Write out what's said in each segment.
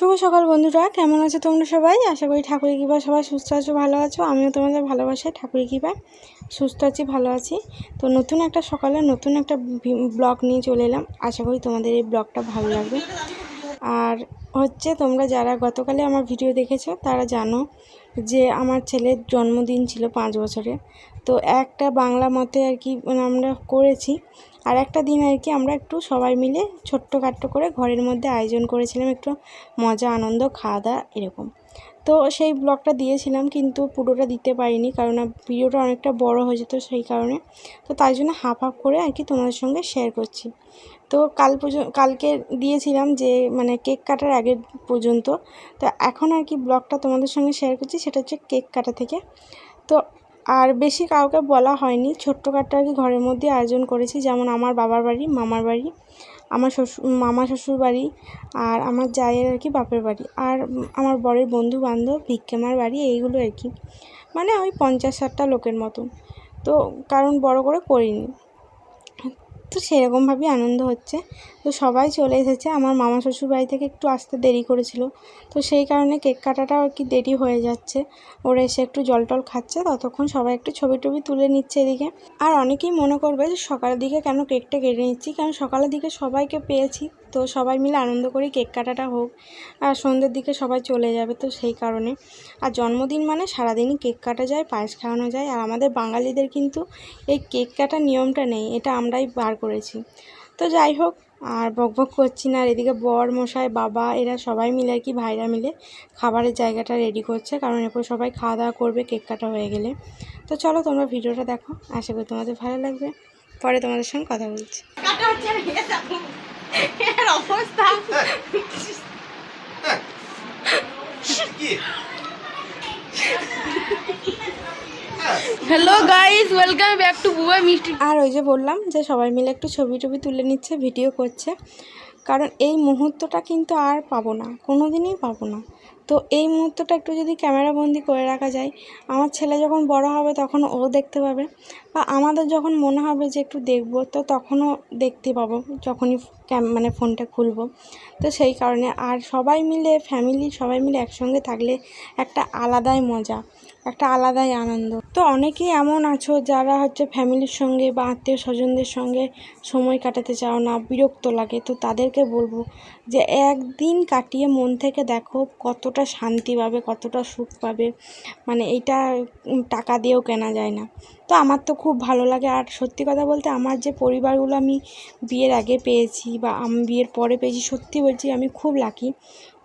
শুভ সকাল বন্ধুরা, কেমন আছো তোমরা সবাই? আশা করি ঠাকুরের কৃপা সবাই সুস্থ আছো, ভালো আছো। আমিও তোমাদের ভালোবাসায় ঠাকুরের কৃপা সুস্থ আছি, ভালো আছি। তো নতুন একটা সকালে নতুন একটা ব্লগ নিয়ে চলে এলাম। আশা করি তোমাদের এই ব্লগটা ভালো লাগবে। আর হচ্ছে তোমরা যারা গতকালে আমার ভিডিও দেখেছ, তারা জানো যে আমার ছেলের জন্মদিন ছিল পাঁচ বছরে তো একটা বাংলা মতে আর কি মানে আমরা করেছি আর একটা দিন আর কি আমরা একটু সবাই মিলে ছোট্ট খাট্টো করে ঘরের মধ্যে আয়োজন করেছিলাম, একটু মজা, আনন্দ খাওয়া দাওয়া এরকম। তো সেই ব্লগটা দিয়েছিলাম কিন্তু পুরোটা দিতে পারিনি কারণ ভিডিওটা অনেকটা বড় হয়ে যেত সেই কারণে। তো তাই জন্য হাফ হাফ করে আর কি তোমাদের সঙ্গে শেয়ার করছি। তো কাল পর্যন্ত কালকে দিয়েছিলাম যে মানে কেক কাটার আগে পর্যন্ত। তো এখন আর কি ব্লগটা তোমাদের সঙ্গে শেয়ার করছি, সেটা হচ্ছে কেক কাটা থেকে। তো আর বেশি কাউকে বলা হয়নি। ছোট্ট কাটটা আর কি ঘরের মধ্যে আয়োজন করেছি। যেমন আমার বাবার বাড়ি, মামার বাড়ি, আমার শ্বশুর, মামা শ্বশুর বাড়ি আর আমার জায়ের আর কি বাপের বাড়ি। আর আমার বরের বন্ধু বান্ধব ভিক্ষেমার বাড়ি, এইগুলো আর কি। মানে ওই পঞ্চাশ ষাটটা লোকের মতন তো কারণ বড় করে করিনি। তো সেরকমভাবেই আনন্দ হচ্ছে। তো সবাই চলে এসেছে। আমার মামা শ্বশুর বাড়ি থেকে একটু আসতে দেরি করেছিল। তো সেই কারণে কেক কাটাটাও আর কি দেরি হয়ে যাচ্ছে। ওরা এসে একটু জল টল খাচ্ছে। ততক্ষণ সবাই একটু ছবি টবি তুলে নিচ্ছে এদিকে। আর অনেকেই মনে করবে যে সকালের দিকে কেন কেকটা কেটে নিচ্ছি? কারণ সকালের দিকে সবাইকে পেয়েছি। তো সবাই মিলে আনন্দ করি, কেক কাটাটা হোক। আর সন্ধ্যের দিকে সবাই চলে যাবে তো সেই কারণে। আর জন্মদিন মানে সারাদিনই কেক কাটা যায়, পায়েস খাওয়ানো যায়। আর আমাদের বাঙালিদের কিন্তু এই কেক কাটার নিয়মটা নেই, এটা আমরাই বার করেছি। তো যাই হোক, আর বক বক করছি না। আর এদিকে বর, মশাই, বাবা, এরা সবাই মিলে আর কি ভাইরা মিলে খাবারের জায়গাটা রেডি করছে। কারণ এরপর সবাই খাওয়া দাওয়া করবে কেক কাটা হয়ে গেলে। তো চলো তোমরা ভিডিওটা দেখো। আশা করি তোমাদের ভালো লাগবে। পরে তোমাদের সঙ্গে কথা বলছি। অবস্থা hello guys welcome back to Buba Mishti আর ওই যে বললাম যে সবাই মিলে একটু ছবি টবি তুলে নিচ্ছে ভিডিও করছে। কারণ এই মুহূর্তটা কিন্তু আর পাবো না কোনো দিনই পাবো না। তো এই মুহূর্তটা একটু যদি ক্যামেরা বন্দি করে রাখা যায় আমার ছেলে যখন বড় হবে তখন ও দেখতে পাবে। বা আমাদের যখন মনে হবে যে একটু দেখব, তো তখনও দেখতে পাবো, যখনই ক্যাম মানে ফোনটা খুলবো। তো সেই কারণে আর সবাই মিলে ফ্যামিলি সবাই মিলে একসঙ্গে থাকলে একটা আলাদাই মজা, একটা আলাদাই আনন্দ। তো অনেকেই এমন আছো যারা হচ্ছে ফ্যামিলির সঙ্গে বা আত্মীয় স্বজনদের সঙ্গে সময় কাটাতে চাও না, বিরক্ত লাগে। তো তাদেরকে বলব যে একদিন কাটিয়ে মন থেকে দেখো কতটা শান্তি পাবে, কতটা সুখ পাবে। মানে এইটা টাকা দিয়েও কেনা যায় না। তো আমার তো খুব ভালো লাগে। আর সত্যি কথা বলতে আমার যে পরিবারগুলো আমি বিয়ের আগে পেয়েছি বা আমি, বিয়ের পরে পেয়েছি, সত্যি বলছি আমি খুব লাকি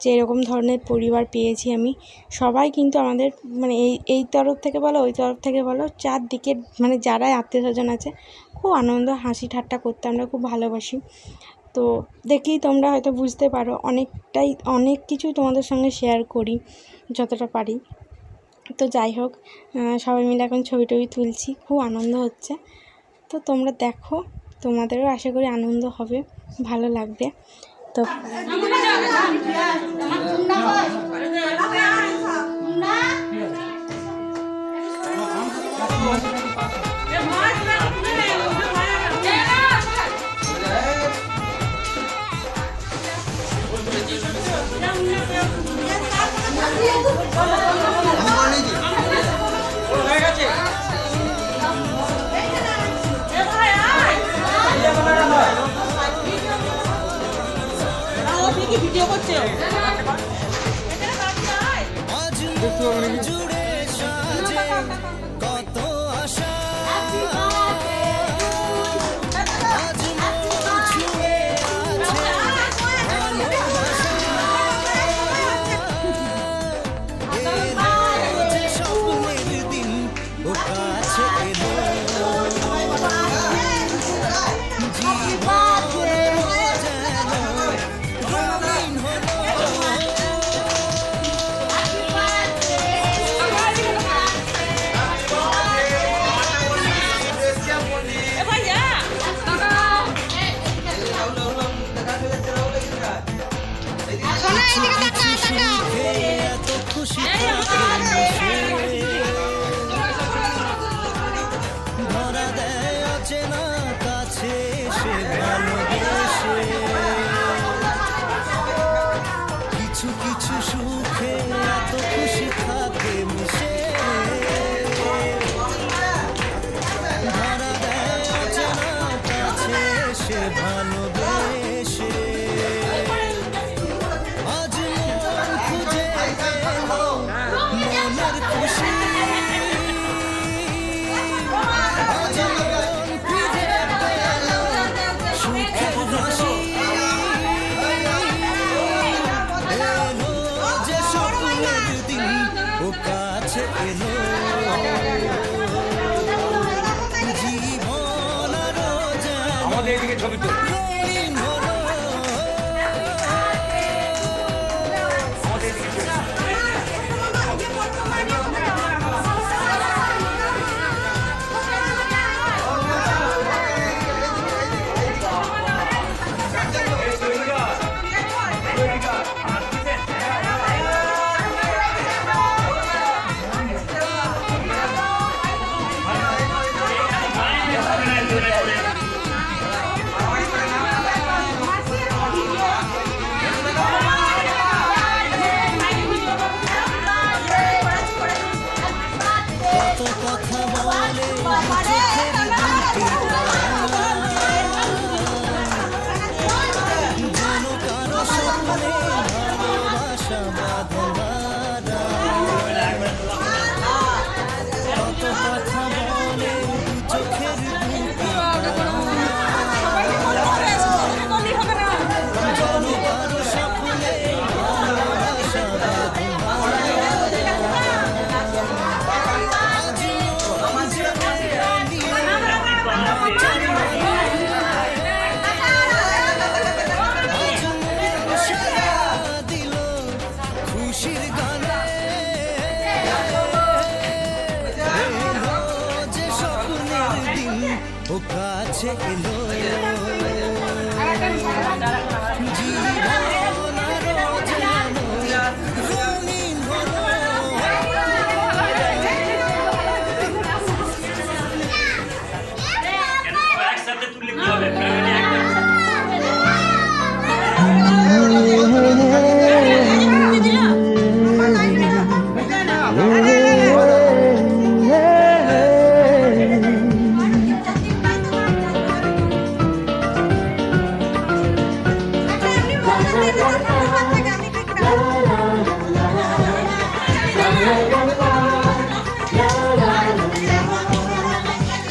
যে এরকম ধরনের পরিবার পেয়েছি আমি। সবাই কিন্তু আমাদের মানে এই এই তরফ থেকে বলো, ওই তরফ থেকে বলো চারদিকে মানে যারাই আত্মীয় স্বজন আছে, খুব আনন্দ, হাসি ঠাট্টা করতে আমরা খুব ভালোবাসি। তো দেখেই তোমরা হয়তো বুঝতে পারো, অনেকটাই, অনেক কিছুই তোমাদের সঙ্গে শেয়ার করি, যতটা পারি। তো যাই হোক সবাই মিলে এখন ছবি টবি তুলছি, খুব আনন্দ হচ্ছে। তো তোমরা দেখো, তোমাদেরও আশা করি আনন্দ হবে, ভালো লাগবে। তো ভিডিও করছে। যেন আমাদের এদিকে ছবি তো রঙিন হলো আমাদের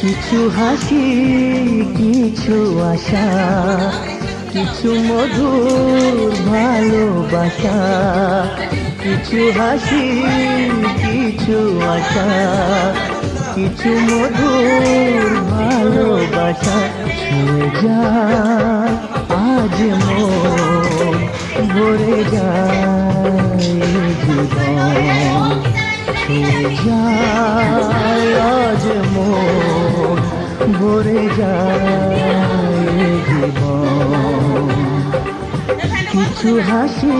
কিছু হাসি, কিছু আশা, কিছু মধুর ভালোবাসা, কিছু হাসি, কিছু আশা, কিছু মধুর ভালোবাসা যায় আজ মন ভরে যায় আজ ভরে যায় কিছু হাসি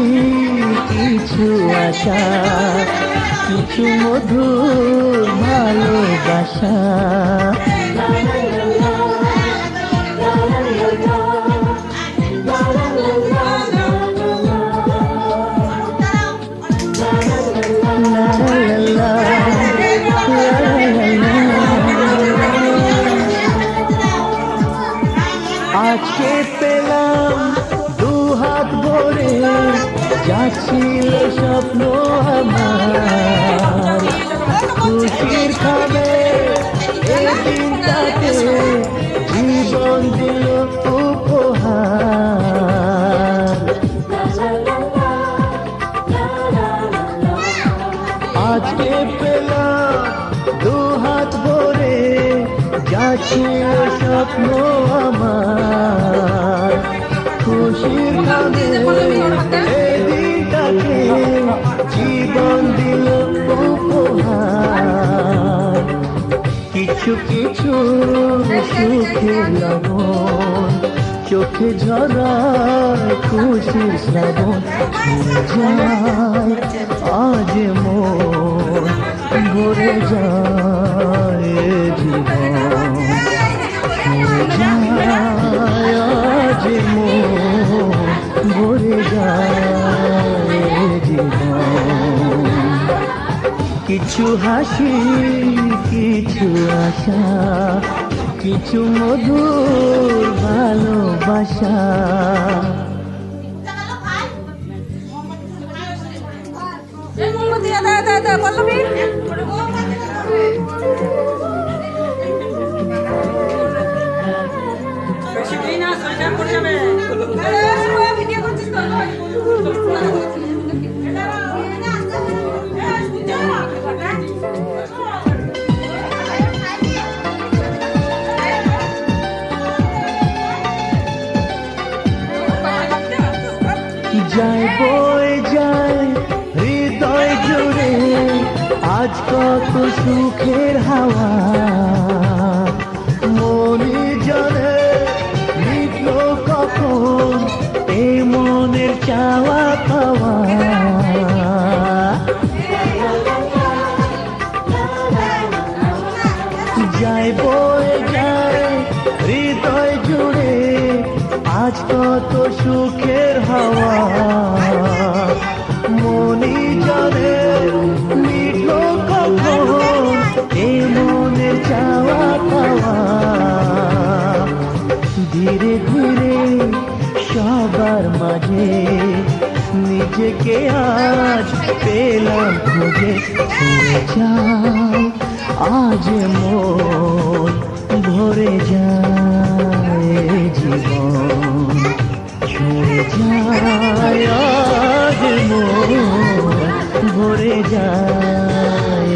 কিছু আশা কিছু মধুর ভালোবাসা। যাচ্ছিল স্বপ্ন আমার খুশির নামে এই দিনটাকে জীবন দিল উপহার চোখে ঝরায় খুশির শ্রাবণ যায় আজ মন ভরে যায়। ভরে যায় জীবন। কিছু হাসি কিছু আশা কিছু মধু ভালোবাসা। দাদা দাদা বলো কত সুখের হাওয়া। মাঝে নিজেকে আজ পেলাম খুঁজে যায় আজ মন ভরে যায় জীবন। ছুঁয়ে যায়, আজ মন ভরে যায়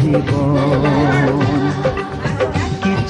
জীবন।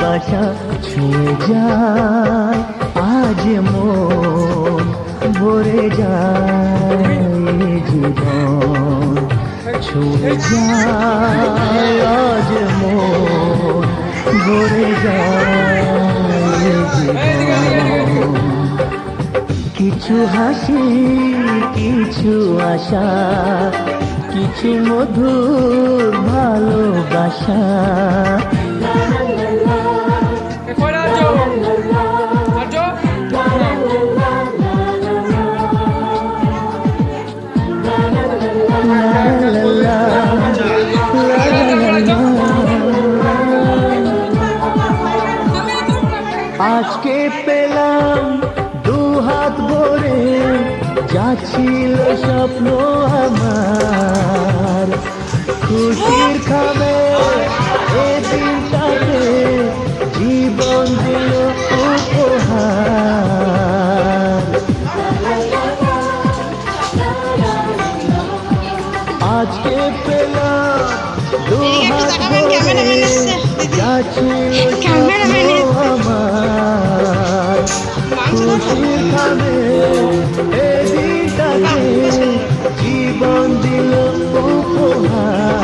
বাসা ছুঁয়ে যায়, আজ মন ভরে যায় জীবন। ছুঁয়ে যায়, আজ মন ভরে যায় জীবন। কিছু হাসি, কিছু আশা কিছু মধুর ভালোবাসা। আজকে পেলাম দু হাত ভরে যাচ্ছিল স্বপ্ন খাবে এদিনটাকে জীবন দিল উপহার।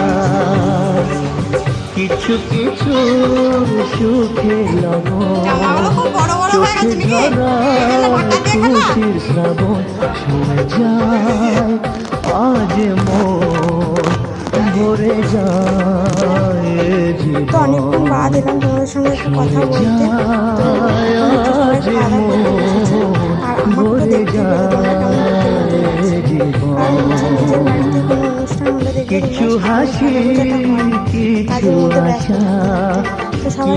কিছু কিছু সুখে চোখে ধরা খুশির শ্রাবণ ছুঁয়ে যায়। আজ যায় তো অনেকক্ষণ জীবন এলাম তোমাদের সঙ্গে একটু কথা বলতে আর আমাকে দেখতে কিছু হাসি কিছু আশা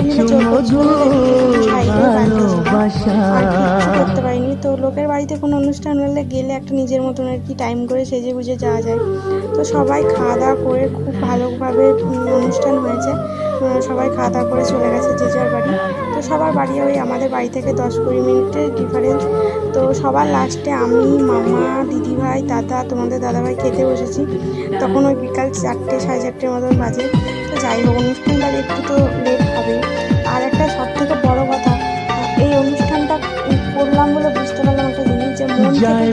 কিছু তোমরা অনুষ্ঠান হলে দেখে গেলে একটা নিজের মতন আর কি তো লোকের বাড়িতে কোনো অনুষ্ঠান হলে গেলে একটা নিজের মতন আর কি টাইম করে সেজে গুজে যাওয়া যায়। তো সবাই খাওয়া দাওয়া করে খুব ভালোভাবে উম, অনুষ্ঠান হয়েছে। সবাই খাওয়া দাওয়া করে চলে গেছে যে যার বাড়ি। তো সবার বাড়ি ওই আমাদের বাড়ি থেকে দশ কুড়ি মিনিটের ডিফারেন্স তো সবার লাস্টে আমি মামা দিদিভাই দাদা তোমাদের দাদাভাই খেতে বসেছি। তখন ওই বিকাল চারটে সাড়ে চারটের মতন বাজে। তো যাই হোক অনুষ্ঠানটা একটু তো লেট হবে আর একটা সব থেকে বড় কথা এই অনুষ্ঠানটা করলাম বলে বুঝতে পারলাম একটা জিনিস যে মন যায়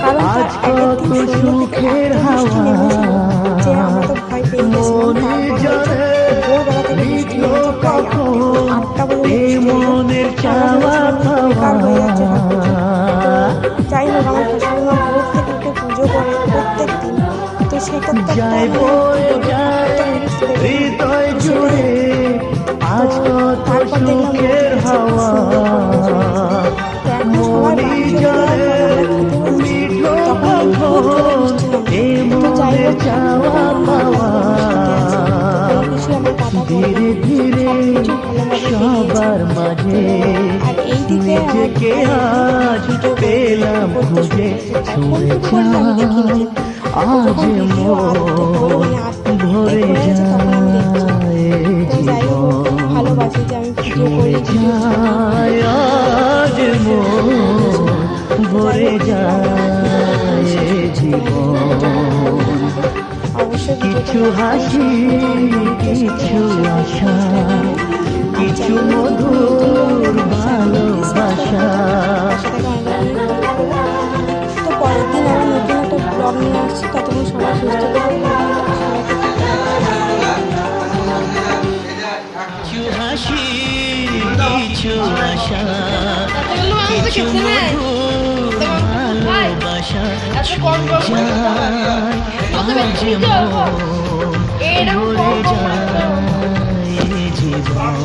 কারণ তার আজ আগের কত দিন সন্ধ্যে থেকে সুখের এত বৃষ্টি হাওয়া নেমেছিল যে আমরা তো ভয় পেয়ে গেছিলাম মনে তারপরে জানে ভোরবেলা থেকে লিখলো কখন এই চাওয়া পাওয়া ধীরে। ধীরে সবার মাঝে নিজেকে আজ পেলাম খুঁজে ছুঁয়ে আজ মন ভরে যায় ছুঁয়ে যায় আজ মন ভরে যায় জীবন। কিছু হাসি কিছু আশা কিছু মধুর ভালোবাসা। তো পরের দিন আবার নতুন একটা ব্লগ নিয়ে আসছি ততক্ষণ সবাই সুস্থ কিছু হাসি কিছু আশা কিছু মধুর যায় ভরে যায় জীবন।